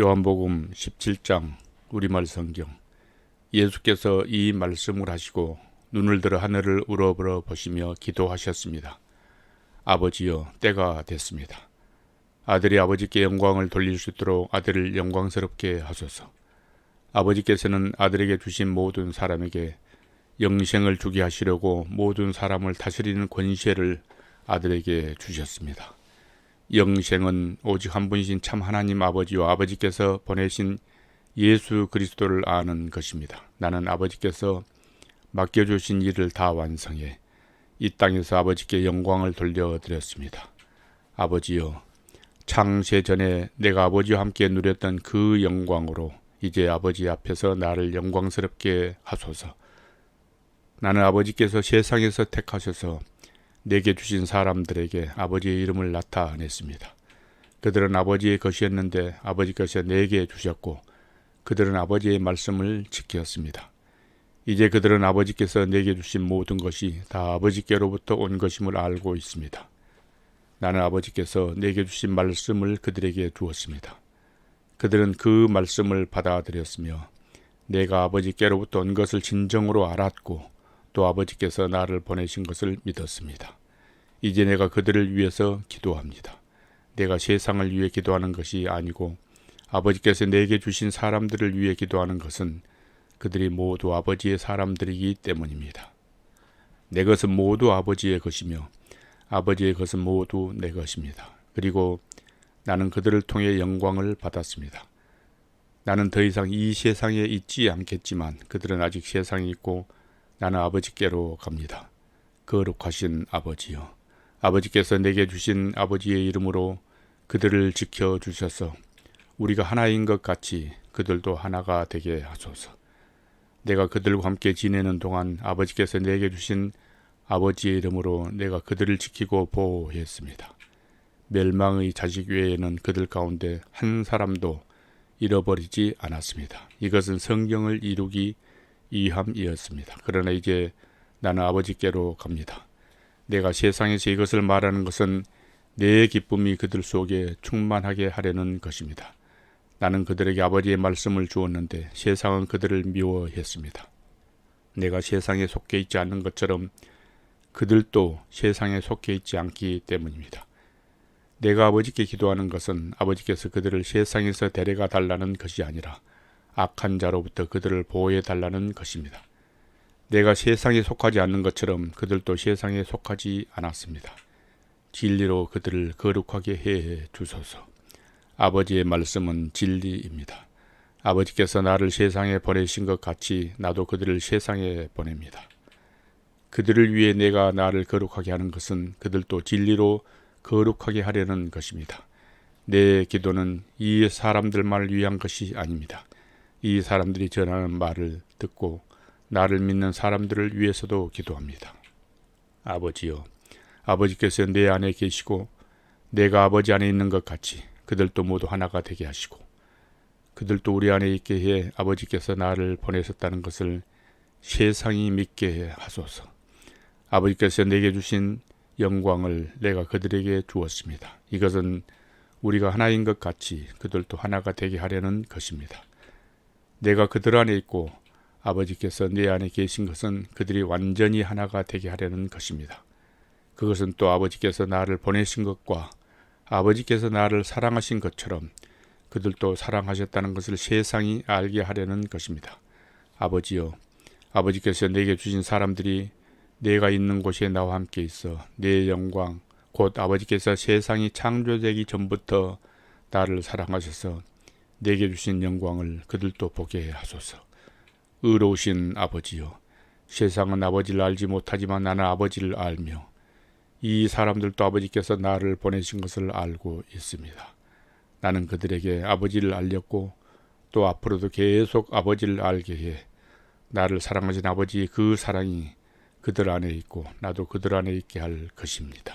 요한복음 17장 우리말 성경 예수께서 이 말씀을 하시고 눈을 들어 하늘을 우러불어 보시며 기도하셨습니다. 아버지여 때가 됐습니다. 아들이 아버지께 영광을 돌릴 수 있도록 아들을 영광스럽게 하소서. 아버지께서는 아들에게 주신 모든 사람에게 영생을 주게 하시려고 모든 사람을 다스리는 권세를 아들에게 주셨습니다. 영생은 오직 한 분이신 참 하나님 아버지와 아버지께서 보내신 예수 그리스도를 아는 것입니다. 나는 아버지께서 맡겨주신 일을 다 완성해 이 땅에서 아버지께 영광을 돌려드렸습니다. 아버지여, 창세 전에 내가 아버지와 함께 누렸던 그 영광으로 이제 아버지 앞에서 나를 영광스럽게 하소서. 나는 아버지께서 세상에서 택하셔서 내게 주신 사람들에게 아버지의 이름을 나타냈습니다. 그들은 아버지의 것이었는데 아버지께서 내게 주셨고 그들은 아버지의 말씀을 지켰습니다. 이제 그들은 아버지께서 내게 주신 모든 것이 다 아버지께로부터 온 것임을 알고 있습니다. 나는 아버지께서 내게 주신 말씀을 그들에게 주었습니다. 그들은 그 말씀을 받아들였으며 내가 아버지께로부터 온 것을 진정으로 알았고 또 아버지께서 나를 보내신 것을 믿었습니다. 이제 내가 그들을 위해서 기도합니다. 내가 세상을 위해 기도하는 것이 아니고 아버지께서 내게 주신 사람들을 위해 기도하는 것은 그들이 모두 아버지의 사람들이기 때문입니다. 내 것은 모두 아버지의 것이며 아버지의 것은 모두 내 것입니다. 그리고 나는 그들을 통해 영광을 받았습니다. 나는 더 이상 이 세상에 있지 않겠지만 그들은 아직 세상에 있고 나는 아버지께로 갑니다. 거룩하신 아버지여. 아버지께서 내게 주신 아버지의 이름으로 그들을 지켜 주셔서 우리가 하나인 것 같이 그들도 하나가 되게 하소서. 내가 그들과 함께 지내는 동안 아버지께서 내게 주신 아버지의 이름으로 내가 그들을 지키고 보호했습니다. 멸망의 자식 외에는 그들 가운데 한 사람도 잃어버리지 않았습니다. 이것은 성경을 이루기 위함이었습니다. 그러나 이제 나는 아버지께로 갑니다. 내가 세상에서 이것을 말하는 것은 내 기쁨이 그들 속에 충만하게 하려는 것입니다. 나는 그들에게 아버지의 말씀을 주었는데 세상은 그들을 미워했습니다. 내가 세상에 속해 있지 않는 것처럼 그들도 세상에 속해 있지 않기 때문입니다. 내가 아버지께 기도하는 것은 아버지께서 그들을 세상에서 데려가 달라는 것이 아니라 악한 자로부터 그들을 보호해 달라는 것입니다. 내가 세상에 속하지 않는 것처럼 그들도 세상에 속하지 않았습니다. 진리로 그들을 거룩하게 해 주소서. 아버지의 말씀은 진리입니다. 아버지께서 나를 세상에 보내신 것 같이 나도 그들을 세상에 보냅니다. 그들을 위해 내가 나를 거룩하게 하는 것은 그들도 진리로 거룩하게 하려는 것입니다. 내 기도는 이 사람들만을 위한 것이 아닙니다. 이 사람들이 전하는 말을 듣고 나를 믿는 사람들을 위해서도 기도합니다. 아버지여, 아버지께서 내 안에 계시고 내가 아버지 안에 있는 것 같이 그들도 모두 하나가 되게 하시고 그들도 우리 안에 있게 해 아버지께서 나를 보내셨다는 것을 세상이 믿게 해 하소서. 아버지께서 내게 주신 영광을 내가 그들에게 주었습니다. 이것은 우리가 하나인 것 같이 그들도 하나가 되게 하려는 것입니다. 내가 그들 안에 있고 아버지께서 내 안에 계신 것은 그들이 완전히 하나가 되게 하려는 것입니다. 그것은 또 아버지께서 나를 보내신 것과 아버지께서 나를 사랑하신 것처럼 그들도 사랑하셨다는 것을 세상이 알게 하려는 것입니다. 아버지여, 아버지께서 내게 주신 사람들이 내가 있는 곳에 나와 함께 있어 내 영광, 곧 아버지께서 세상이 창조되기 전부터 나를 사랑하셔서 내게 주신 영광을 그들도 보게 하소서. 의로우신 아버지여, 세상은 아버지를 알지 못하지만 나는 아버지를 알며 이 사람들도 아버지께서 나를 보내신 것을 알고 있습니다. 나는 그들에게 아버지를 알렸고 또 앞으로도 계속 아버지를 알게 해 나를 사랑하신 아버지의 그 사랑이 그들 안에 있고 나도 그들 안에 있게 할 것입니다.